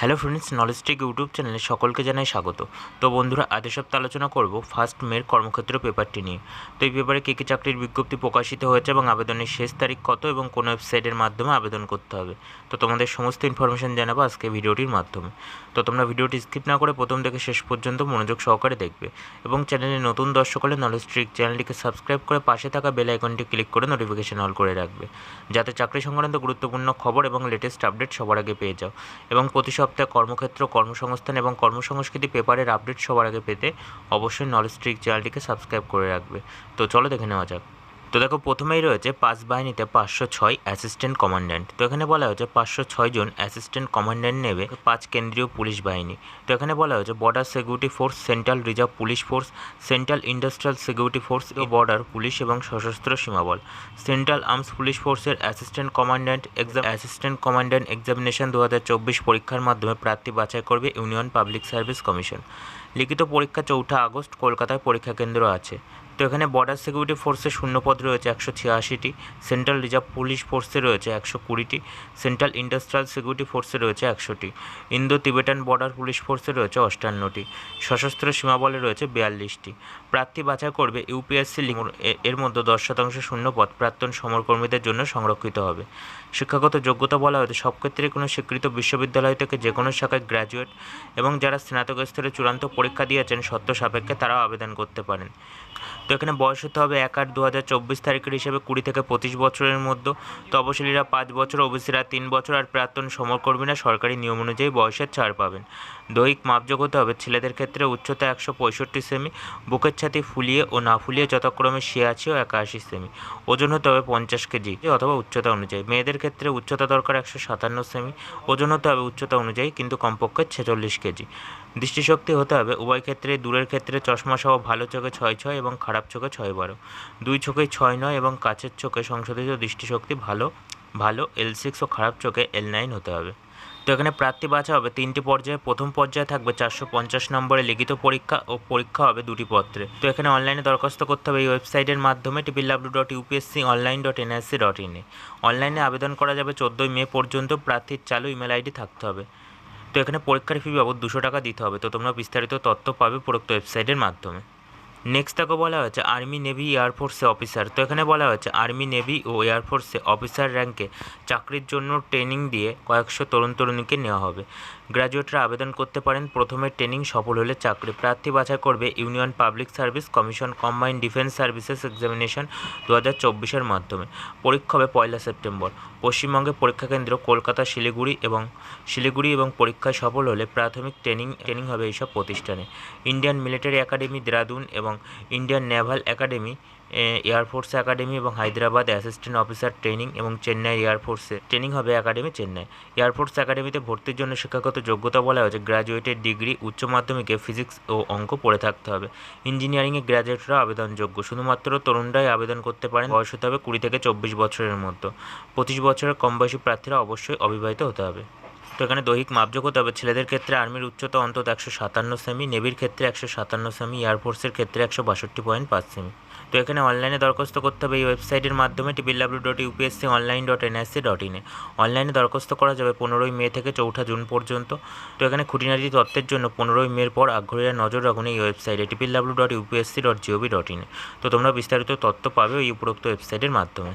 Hello friends knowledge tech YouTube চ্যানেলে সকলকে জানাই স্বাগত। তো বন্ধুরা, আজ সপ্তাহে আলোচনা করব ফার্স্ট মের কর্মক্ষেত্র পেপারটি নিয়ে। তো এই পেপারে কী কী চাকরির বিজ্ঞপ্তি প্রকাশিত হয়েছে এবং আবেদনের শেষ তারিখ কত এবং কোন ওয়েবসাইটের মাধ্যমে আবেদন করতে হবে? তো তোমাদের সমস্ত ইনফরমেশন জানাব আজকে ভিডিওটির মাধ্যমে। তো তোমরা ভিডিওটি স্কিপ না করে প্রথম থেকে শেষ পর্যন্ত মনোযোগ সহকারে দেখবে এবং চ্যানেলে নতুন দর্শক হলে নলেজ ট্রিক চ্যানেলটিকে সাবস্ক্রাইব করে পাশে থাকা বেল আইকনটি ক্লিক করে নোটিফিকেশন অল করে রাখবে। যাতে চাকরি সংক্রান্ত গুরুত্বপূর্ণ খবর এবং লেটেস্ট আপডেট সবার আগে পেয়ে যাও। এবং প্রতি সপ্তাহে কর্মক্ষেত্র, কর্মসংস্থান এবং কর্মসংস্কৃতি পেপারের আপডেট সবার আগে পেতে অবশ্যই নলেজ ট্রিক চ্যানেলটিকে সাবস্ক্রাইব করে রাখবে। তো চলো দেখে নেওয়া যাক। তো দেখো, প্রথমেই রয়েছে পাঁচ বাহিনীতে পাঁচশো ছয় অ্যাসিস্ট্যান্ট কমান্ড্যান্ট তো এখানে বলা হয়েছে পাঁচশো ছয় জন অ্যাসিস্ট্যান্ট কমান্ড্যান্ট নেবে পাঁচ কেন্দ্রীয় পুলিশ বাহিনী। তো এখানে বলা হয়েছে border security force central reserve police force central industrial security force ও বর্ডার পুলিশ এবং সশস্ত্র সীমাবল সেন্ট্রাল আর্মস পুলিশ ফোর্সের assistant commandant exam assistant commandant examination দু হাজার চব্বিশ পরীক্ষার মাধ্যমে প্রার্থী বাছাই করবে ইউনিয়ন পাবলিক সার্ভিস কমিশন লিখিত পরীক্ষা চৌঠা আগস্ট, কলকাতায় পরীক্ষা কেন্দ্র আছে। তো এখানে বর্ডার সিকিউরিটি ফোর্সের শূন্যপদ রয়েছে একশো ছিয়াশিটি সেন্ট্রাল রিজার্ভ পুলিশ ফোর্সে রয়েছে একশো কুড়িটি সেন্ট্রাল ইন্ডাস্ট্রিয়াল সিকিউরিটি ফোর্সে রয়েছে একশোটি ইন্দো তিবেটান বর্ডার পুলিশ ফোর্সে রয়েছে অষ্টান্নটি, সশস্ত্র সীমাবলে রয়েছে বিয়াল্লিশটি। প্রার্থী বাছাই করবে ইউপিএসসি এর মধ্যে দশ শতাংশ শূন্যপদ, প্রাক্তন সমরকর্মীদের জন্য সংরক্ষিত হবে। শিক্ষাগত যোগ্যতা বলা হয়েছে সব ক্ষেত্রে কোনো স্বীকৃত বিশ্ববিদ্যালয় থেকে যে কোনো শাখায় গ্র্যাজুয়েট এবং যারা স্নাতক স্তরে চূড়ান্ত পরীক্ষা দিয়েছেন সত্য সাপেক্ষে তারাও আবেদন করতে পারেন। তো এখানে বয়স হতে হবে এক আট দু হাজার চব্বিশ তারিখের হিসেবে কুড়ি থেকে পঁচিশ বছরের মধ্যে। তপশিলীরা পাঁচ বছর, ওবিসিরা তিন বছর আর প্রাক্তন সমরকর্মীরা সরকারি নিয়ম অনুযায়ী বয়সের ছাড় পাবেন। দৈহিক মাপযোগ হতে হবে। ছেলেদের ক্ষেত্রে উচ্চতা একশো পঁয়ষট্টি সেমি, বুকের ছাতি ফুলিয়ে ও না ফুলিয়ে যথাক্রমে ছিয়াশি ও একাশি সেমি। ওজন হতে হবে পঞ্চাশ কেজি অথবা উচ্চতা অনুযায়ী। মেয়েদের ক্ষেত্রে উচ্চতা দরকার একশো সাতান্ন সেমি, ওজন হতে হবে উচ্চতা অনুযায়ী কিন্তু কমপক্ষে ছেচল্লিশ কেজি। দৃষ্টিশক্তি হতে হবে। উভয় ক্ষেত্রে, দূরের ক্ষেত্রে চশমা সহ ভালো চোখে ছয় ছয় এবং খারাপ চোখে ছয় বারো। দুই চোখেই ছয় নয় এবং কাছের চোখে সংশোধিত দৃষ্টিশক্তি ভালো ভালো এল সিক্স ও খারাপ চোখে এল নাইন হতে হবে। তো এখানে প্রার্থী বাছা হবে। তিনটি পর্যায়ে প্রথম পর্যায়ে থাকবে চারশো পঞ্চাশ নম্বরে লিখিত পরীক্ষা ও পরীক্ষা হবে দুটি পত্রে। তো এখানে অনলাইনে দরখাস্ত করতে হবে। এই ওয়েবসাইটের মাধ্যমে triple W dot UPSC online dot NIC dot ইনে অনলাইনে আবেদন করা যাবে চোদ্দোই মে পর্যন্ত। প্রার্থীর চালু ইমেল আইডি থাকতে হবে। তো এখানে পরীক্ষার ফি বাবদ দুশো টাকা দিতে হবে। তো তোমরা বিস্তারিত তথ্য পাবে প্রোক্ত ওয়েবসাইটের মাধ্যমে। নেক্সট তাকে বলা হয়েছে আর্মি নেভি এয়ারফোর্সে অফিসার তো এখানে বলা হয়েছে আর্মি নেভি ও এয়ারফোর্সে অফিসার র্যাঙ্কে চাকরির জন্য ট্রেনিং দিয়ে কয়েকশো তরুণ তরুণীকে নেওয়া হবে। গ্র্যাজুয়েটরা আবেদন করতে পারেন, প্রথমে ট্রেনিং সফল হলে চাকরি প্রার্থী বাছাই করবে union public service commission combined defence services examination দু হাজার চব্বিশের মাধ্যমে। পরীক্ষা হবে পয়লা সেপ্টেম্বর। পশ্চিমবঙ্গে পরীক্ষা কেন্দ্র কলকাতা, শিলিগুড়ি এবং শিলিগুড়ি এবং পরীক্ষায় সফল হলে প্রাথমিক ট্রেনিং ট্রেনিং হবে এইসব প্রতিষ্ঠানে। ইন্ডিয়ান মিলিটারি একাডেমি, দেরাদুন এবং Indian naval academy air force academy এবং হায়দ্রাবাদ অ্যাসিস্ট্যান্ট অফিসার ট্রেনিং এবং চেন্নাই এয়ারফোর্সে ট্রেনিং হবে একাডেমি চেন্নাই। এয়ারফোর্স একাডেমিতে ভর্তির জন্য শিক্ষাগত যোগ্যতা বলা হয়েছে। গ্র্যাজুয়েটের ডিগ্রি, উচ্চ মাধ্যমিকে ফিজিক্স ও অঙ্ক পড়ে থাকতে হবে। ইঞ্জিনিয়ারিংয়ে গ্র্যাজুয়েটরা আবেদনযোগ্য। শুধুমাত্র তরুণরাই আবেদন করতে পারেন। বয়স হতে হবে কুড়ি থেকে চব্বিশ বছরের মধ্যে পঁচিশ বছরের কম বয়সী প্রার্থীরা অবশ্যই অবিবাহিত হতে হবে। তো এখানে দৈহিক মাপযোগ হতে হবে। ছেলেদের ক্ষেত্রে আর্মির উচ্চতা অন্তত একশো সাতান্ন সেমি, নেভির ক্ষেত্রে একশো সাতান্ন সেমি এয়ারফোর্সের ক্ষেত্রে একশো বাষট্টি পয়েন্ট পাঁচ সেমি। তো এখানে অনলাইনে দরখাস্ত করতে হবে এই ওয়েবসাইটের মাধ্যমে triple W dot UPSC online dot NIC dot ইনে অনলাইনে দরখাস্ত করা যাবে পনেরোই মে থেকে চৌঠা জুন পর্যন্ত। তো এখানে খুঁটিনাটি তথ্যের জন্য পনেরোই মের পর আগ্রহীরা নজর রাখুন এই ওয়েবসাইটে triple W dot UPSC dot GOV dot ইনে তো তোমরা বিস্তারিত তথ্য পাবে ওই উপরোক্ত ওয়েবসাইটের মাধ্যমে।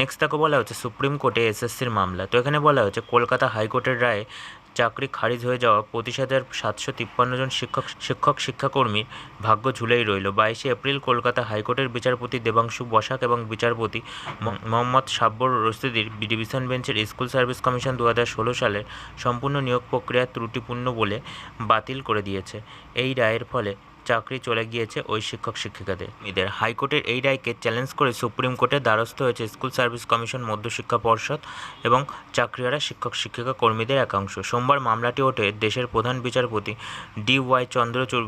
নেক্সট তাকে বলা হচ্ছে সুপ্রিম কোর্টে এসএসসির মামলা। তো এখানে বলা হচ্ছে, কলকাতা হাইকোর্টের রায়ে চাকরি খারিজ হয়ে যাওয়া পঁচিশ হাজার সাতশো তিপ্পান্ন জন শিক্ষক শিক্ষক শিক্ষাকর্মীর ভাগ্য ঝুলেই রইল। বাইশে এপ্রিল কলকাতা হাইকোর্টের বিচারপতি দেবাংশু বসাক এবং বিচারপতি মোহাম্মদ সাব্বর রশিদির ডিভিশন বেঞ্চের স্কুল সার্ভিস কমিশন দু সালের সম্পূর্ণ নিয়োগ প্রক্রিয়া ত্রুটিপূর্ণ বলে বাতিল করে দিয়েছে। এই রায়ের ফলে চাকরি চলে গিয়েছে ওই শিক্ষক শিক্ষিকাদের। এদের হাইকোর্টের এই রায়কে চ্যালেঞ্জ করে সুপ্রিম কোর্টে দ্বারস্থ হয়েছে স্কুল সার্ভিস কমিশন মধ্যশিক্ষা পর্ষদ এবং চাকরিয়ারা শিক্ষক শিক্ষিকা কর্মীদের একাংশ। সোমবার মামলাটি ওঠে দেশের প্রধান বিচারপতি ডি ওয়াই চন্দ্রচূড়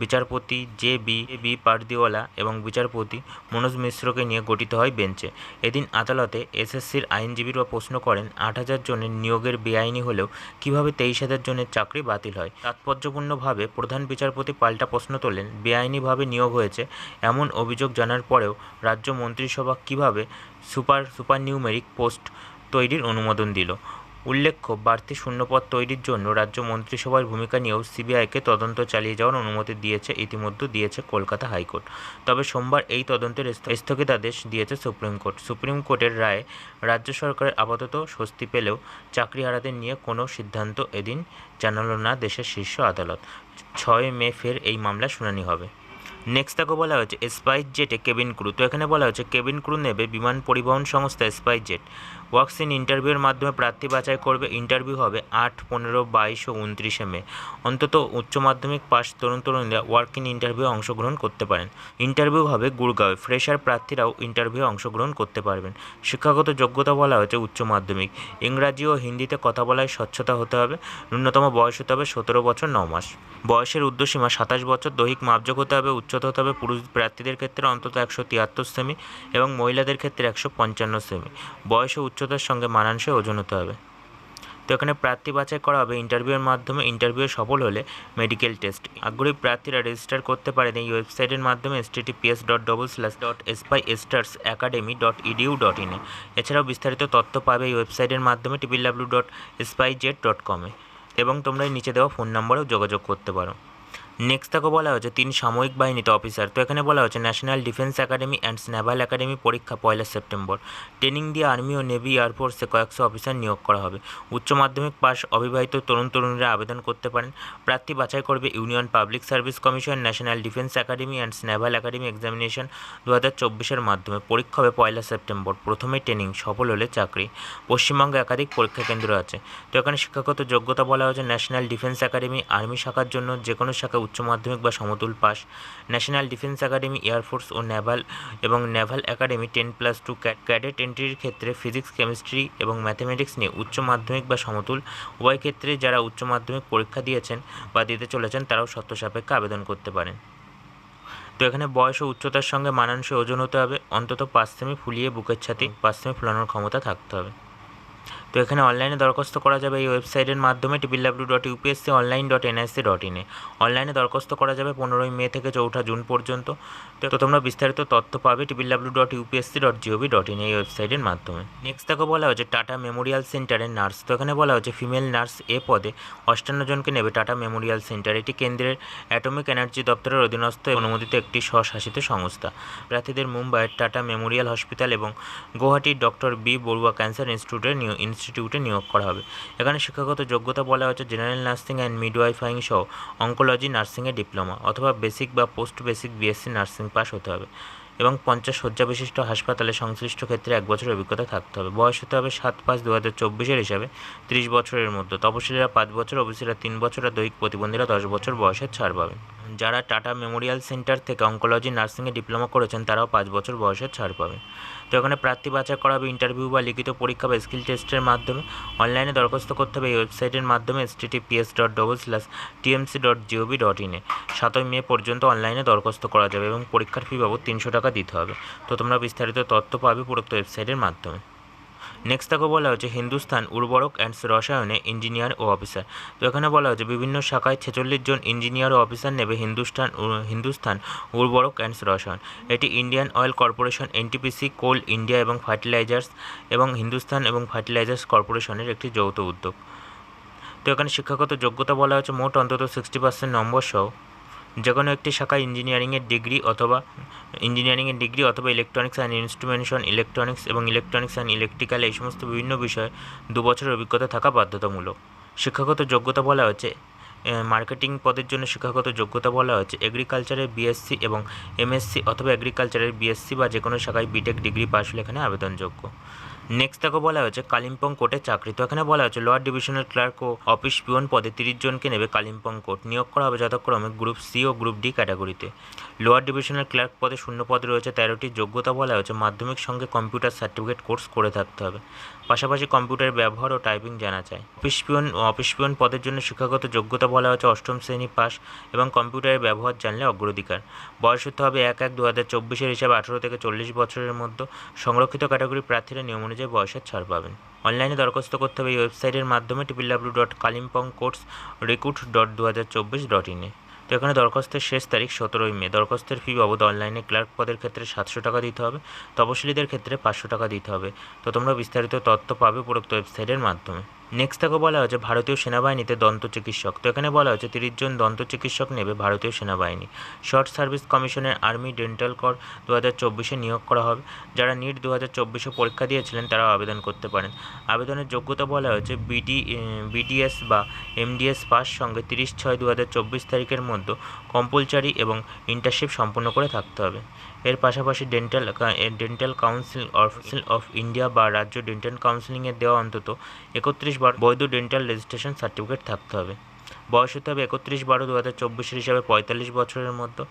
বিচারপতি জে বি বি পারদিওয়ালা এবং বিচারপতি মনোজ মিশ্রকে নিয়ে গঠিত হয় বেঞ্চে। এদিন আদালতে এসএসসির আইনজীবীরা প্রশ্ন করেন, আট হাজার জনের নিয়োগের বেআইনি হলেও কীভাবে তেইশ হাজার জনের চাকরি বাতিল হয়? তাৎপর্যপূর্ণভাবে প্রধান বিচারপতি পাল্টা প্রশ্ন তোলেন, বেআইনিভাবে নিয়োগ হয়েছে এমন অভিযোগ জানার পরেও রাজ্য মন্ত্রিসভা কীভাবে সুপার সুপার নিউমেরিক পোস্ট তৈরির অনুমোদন দিল? উল্লেখ্য, বাড়তি শূন্যপদ তৈরির জন্য রাজ্য মন্ত্রিসভার ভূমিকা নিয়েও সিবিআইকে তদন্ত চালিয়ে যাওয়ার অনুমতি দিয়েছে, ইতিমধ্যে দিয়েছে কলকাতা হাইকোর্ট। তবে সোমবার এই তদন্তের স্থগিতাদেশ দিয়েছে সুপ্রিম কোর্ট। সুপ্রিম কোর্টের রায়ে রাজ্য সরকারের আপাতত স্বস্তি পেলেও চাকরি হারাদের নিয়ে কোনো সিদ্ধান্ত এদিন জানালো না দেশের শীর্ষ আদালত। ছয় মে ফের এই মামলা শুনানি হবে। নেক্সট তাকে বলা হয়েছে স্পাইস জেটে কেবিন ক্রু তো এখানে বলা হয়েছে কেবিন ক্রু নেবে বিমান পরিবহন সংস্থা স্পাইস জেট ওয়ার্কস ইন ইন্টারভিউয়ের মাধ্যমে প্রার্থী বাছাই করবে। ইন্টারভিউ হবে আট, পনেরো, বাইশ ও উনত্রিশে মে। অন্তত উচ্চ মাধ্যমিক পাস তরুণ তরুণীরা ওয়ার্ক ইন ইন্টারভিউ অংশগ্রহণ করতে পারেন। ইন্টারভিউ হবে গুড়গাঁওয়ে ফ্রেশার প্রার্থীরাও ইন্টারভিউ অংশগ্রহণ করতে পারবেন। শিক্ষাগত যোগ্যতা বলা হয়েছে উচ্চ মাধ্যমিক। ইংরাজি ও হিন্দিতে কথা বলায় স্বচ্ছতা হতে হবে। ন্যূনতম বয়স হতে হবে সতেরো বছর ন মাস। বয়সের ঊর্ধ্বসীমা সাতাশ বছর। দৈহিক মাপযোগ হতে হবে উচ্চতা হতে হবে পুরুষ প্রার্থীদের ক্ষেত্রে অন্তত একশো তিয়াত্তর সেমি এবং মহিলাদের ক্ষেত্রে একশো পঞ্চান্ন সেমি। বয়স ও উচ্চতার সঙ্গে মানানসই ওজন হতে হবে। তো এখানে প্রার্থী বাছাই করা হবে ইন্টারভিউয়ের মাধ্যমে। ইন্টারভিউ সফল হলে মেডিকেল টেস্ট। আগ্রহী প্রার্থীরা রেজিস্টার করতে পারেন এই ওয়েবসাইটের মাধ্যমে https dot double slash dot espy stars academy dot edu dot ইনে এছাড়াও বিস্তারিত তথ্য পাবে এই ওয়েবসাইটের মাধ্যমে triple W dot espy Z dot কমে এবং তোমরা নিচে দেওয়া ফোন নম্বরেও যোগাযোগ করতে পারো। নেক্সট তাকে বলা হয়েছে, তিন সাময়িক বাহিনীতে অফিসার তো এখানে বলা হয়েছে national defence academy and naval academy পরীক্ষা পয়লা সেপ্টেম্বর। ট্রেনিং দিয়ে আর্মি ও নেভি এয়ারফোর্সে কয়েকশো অফিসার নিয়োগ করা হবে। উচ্চ মাধ্যমিক পাস অবিবাহিত তরুণ তরুণীরা আবেদন করতে পারেন। প্রার্থী বাছাই করবে union public service commission national defence academy and naval academy examination দু হাজার চব্বিশের মাধ্যমে। পরীক্ষা হবে পয়লা সেপ্টেম্বর। প্রথমে ট্রেনিং সফল হলে চাকরি। পশ্চিমবঙ্গে একাধিক পরীক্ষা কেন্দ্র আছে। তো এখানে শিক্ষাগত যোগ্যতা বলা হয়েছে ন্যাশনাল ডিফেন্স একাডেমি আর্মি শাখার জন্য যে কোনো শাখা উচ্চ মাধ্যমিক বা সমতুল pass. National defence academy air force ও নেভাল এবং naval academy ten plus two cadet এন্ট্রির ক্ষেত্রে ফিজিক্স কেমিস্ট্রি এবং ম্যাথমেটিক্স নিয়ে উচ্চ মাধ্যমিক বা সমতুল উভয় ক্ষেত্রে যারা উচ্চ মাধ্যমিক পরীক্ষা দিয়েছেন বা দিতে চলেছেন, তারাও শর্ত সাপেক্ষে আবেদন করতে পারেন। তো এখানে বয়স ও উচ্চতার সঙ্গে মানানসই ওজন হতে হবে। অন্তত পাঁচ সেমি ফুলিয়ে বুকের ছাতি, পাঁচ সেমি ফুলানোর ক্ষমতা থাকতে হবে। তো এখানে অনলাইনে দরখাস্ত করা যাবে এই ওয়েবসাইটের মাধ্যমে triple W dot UPSC online dot NIC dot ইনে অনলাইনে দরখাস্ত করা যাবে পনেরোই মে থেকে চৌঠা জুন পর্যন্ত। তো তোমরা বিস্তারিত তথ্য পাবে triple W dot UPSC dot GOV dot in এই ওয়েবসাইটের মাধ্যমে। নেক্সট তাকে বলা হচ্ছে টাটা মেমোরিয়াল সেন্টারের নার্স। তো এখানে বলা হচ্ছে ফিমেল নার্স এ পদে অষ্টান্ন জনকে নেবে টাটা মেমোরিয়াল সেন্টার। এটি কেন্দ্রের অ্যাটমিক এনার্জি দপ্তরের অধীনস্থ অনুমোদিত একটি স্বশাসিত সংস্থা। প্রার্থীদের মুম্বাইয়ের টাটা মেমোরিয়াল হসপিটাল এবং গুয়াহাটির ডক্টর বি বড়ুয়া ক্যান্সার ইনস্টিটিউটের নিয়- ইনস্টিটিউটে নিয়োগ করা হবে। এখানে শিক্ষাগত যোগ্যতা বলা হচ্ছে জেনারেল নার্সিং অ্যান্ড মিডওয়াইফাইং সহ অঙ্কোলজি নার্সিংয়ে ডিপ্লোমা অথবা বেসিক বা post basic BSc nursing pass হতে হবে এবং পঞ্চাশ শয্যা বিশিষ্ট হাসপাতালে সংশ্লিষ্ট ক্ষেত্রে এক বছরের অভিজ্ঞতা থাকতে হবে। বয়স হতে হবে সাত পাঁচ দু হাজার চব্বিশের হিসাবে ত্রিশ বছরের মধ্যে। তপশিলীরা পাঁচ বছর, ওবিসিরা তিন বছর আর দৈহিক প্রতিবন্ধীরা দশ বছর বয়সের ছাড় পাবেন। যারা টাটা মেমোরিয়াল সেন্টার থেকে অঙ্কোলজি নার্সিংয়ে ডিপ্লোমা করেছেন, তারাও পাঁচ বছর বয়সের ছাড় পাবে। তো এখানে প্রার্থী বাছাই করা হবে ইন্টারভিউ বা লিখিত পরীক্ষা বা স্কিল টেস্টের মাধ্যমে। অনলাইনে দরখাস্ত করতে হবে এই ওয়েবসাইটের মাধ্যমে https dot double slash TMC dot GOV dot ইনে সাতই মে পর্যন্ত অনলাইনে দরখাস্ত করা যাবে এবং পরীক্ষার ফি বাবদ তিনশো টাকা দিতে হবে। তো তোমরা বিস্তারিত তথ্য পাবে উপরোক্ত ওয়েবসাইটের মাধ্যমে। নেক্সট তাকে বলা হচ্ছে হিন্দুস্তান উর্বরক অ্যান্ডস রসায়নে ইঞ্জিনিয়ার ও অফিসার তো এখানে বলা হচ্ছে বিভিন্ন শাখায় ছেচল্লিশ জন ইঞ্জিনিয়ার ও অফিসার নেবে হিন্দুস্তান হিন্দুস্তান উর্বরক অ্যান্ডস রসায়ন। এটি Indian oil corporation NTPC coal India এবং ফার্টিলাইজার্স এবং হিন্দুস্তান এবং ফার্টিলাইজার্স কর্পোরেশনের একটি যৌথ উদ্যোগ। তো এখানে শিক্ষাগত যোগ্যতা বলা হচ্ছে মোট অন্তত সিক্সটি পার্সেন্ট নম্বর সহ। যে কোনো একটি শাখায় ইঞ্জিনিয়ারিংয়ের ডিগ্রি অথবা ইঞ্জিনিয়ারিংয়ের ডিগ্রি অথবা ইলেকট্রনিক্স অ্যান্ড ইনস্ট্রুমেন্টেশন, ইলেকট্রনিক্স এবং ইলেকট্রনিক্স অ্যান্ড ইলেকট্রিক্যাল এই সমস্ত বিভিন্ন বিষয়ে দু বছরের অভিজ্ঞতা থাকা বাধ্যতামূলক। শিক্ষাগত যোগ্যতা বলা হচ্ছে মার্কেটিং পদের জন্য শিক্ষাগত যোগ্যতা বলা হচ্ছে এগ্রিকালচারের বিএসসি এবং এমএসসি অথবা এগ্রিকালচারের বিএসসি বা যে কোনো শাখায় বিটেক ডিগ্রি পাশ হলে এখানে আবেদনযোগ্য। নেক্সট তাকে বলা হয়েছে, কালিম্পং কোর্টে চাকরি। তো এখানে বলা হয়েছে লোয়ার ডিভিশনাল ক্লার্ক ও অফিস পিওন পদে তিরিশ জনকে নেবে কালিম্পং কোর্ট। নিয়োগ করা হবে যথাক্রমে গ্রুপ সি ও গ্রুপ ডি ক্যাটাগরিতে লোয়ার ডিভিশনাল ক্লার্ক পদে শূন্য পদ রয়েছে, তেরোটি যোগ্যতা বলা হয়েছে, মাধ্যমিক সঙ্গে কম্পিউটার সার্টিফিকেট কোর্স করে থাকতে হবে। পাশাপাশি কম্পিউটারের ব্যবহার ও টাইপিং জানা চায় অফিস পিওন অফিস পিওন পদের জন্য শিক্ষাগত যোগ্যতা বলা হয়েছে, অষ্টম শ্রেণি পাস এবং কম্পিউটারের ব্যবহার জানলে অগ্রাধিকার। বয়স হতে হবে এক এক দু হাজার চব্বিশের হিসাবে আঠেরো থেকে চল্লিশ বছরের মধ্যে। সংরক্ষিত ক্যাটাগরি প্রার্থীরা নিয়ম অনুযায়ী বয়সের ছাড় পাবেন। অনলাইনে দরখাস্ত করতে হবে এই ওয়েবসাইটের মাধ্যমে triple W dot Kalimpong courts recruit dot দু হাজার চব্বিশ ডট ইনে তো এখানে দরখাস্তের শেষ তারিখ সতেরোই মে। দরখাস্তের ফি বাবদ অনলাইনে ক্লার্ক পদের ক্ষেত্রে সাতশো টাকা দিতে হবে, তপশিলীদের ক্ষেত্রে পাঁচশো টাকা দিতে হবে। তো তোমরা বিস্তারিত তথ্য পাবে উপরোক্ত ওয়েবসাইটের মাধ্যমে। নেক্সট তাকে বলা হয়েছে ভারতীয় সেনাবাহিনীতে দন্ত চিকিৎসক। তো এখানে বলা হয়েছে তিরিশ জন দন্ত চিকিৎসক নেবে ভারতীয় সেনাবাহিনী। শর্ট সার্ভিস কমিশনের আর্মি ডেন্টাল কর দু হাজার চব্বিশে নিয়োগ করা হবে। যারা নিট দু হাজার চব্বিশে পরীক্ষা দিয়েছিলেন তারা আবেদন করতে পারেন। আবেদনের যোগ্যতা বলা হয়েছে বিডি বিডিএস বা এমডিএস পাস সঙ্গে তিরিশ ছয় দু হাজার চব্বিশ তারিখের মধ্যে কম্পালসারি এবং ইন্টার্নশিপ সম্পূর্ণ করে থাকতে হবে। এর পাশাপাশি dental dental council of India বা রাজ্য ডেন্টাল কাউন্সিলিংয়ের দেওয়া অন্তত একত্রিশ বার বৈধ ডেন্টাল রেজিস্ট্রেশন সার্টিফিকেট থাকতে হবে। বয়স হতে হবে একত্রিশ বারো দু হাজার চব্বিশের হিসাবে পঁয়তাল্লিশ বছরের মধ্যে।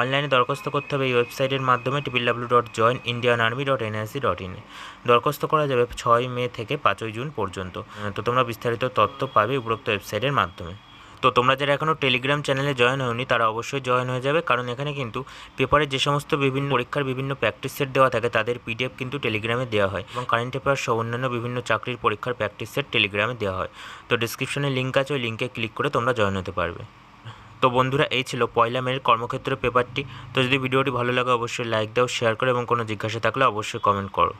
অনলাইনে দরখাস্ত করতে হবে এই ওয়েবসাইটের মাধ্যমে triple W dot join Indian army dot NIC dot ইনে দরখাস্ত করা যাবে ছয় মে থেকে পাঁচই জুন পর্যন্ত। তো তোমরা বিস্তারিত তথ্য পাবে উপরোক্ত ওয়েবসাইটের মাধ্যমে। তো তোমরা যারা এখনও টেলিগ্রাম চ্যানেলে জয়েন হওনি তারা অবশ্যই জয়েন হয়ে যাবে। কারণ এখানে কিন্তু পেপারে যে সমস্ত বিভিন্ন পরীক্ষার বিভিন্ন প্র্যাকটিস সেট দেওয়া থাকে, তাদের পিডিএফ কিন্তু টেলিগ্রামে দেওয়া হয় এবং কারেন্ট অ্যাফেয়ার্স সহ অন্যান্য বিভিন্ন চাকরির পরীক্ষার প্র্যাকটিস সেট টেলিগ্রামে দেওয়া হয়। তো ডিসক্রিপশনে লিঙ্ক আছে, ওই লিঙ্কে ক্লিক করে তোমরা জয়েন হতে পারবে। তো বন্ধুরা, এই ছিল পয়লা মেয়ের কর্মক্ষেত্র পেপারটি তো যদি ভিডিওটি ভালো লাগে, অবশ্যই লাইক দাও শেয়ার করো এবং কোনো জিজ্ঞাসা থাকলে অবশ্যই কমেন্ট করো।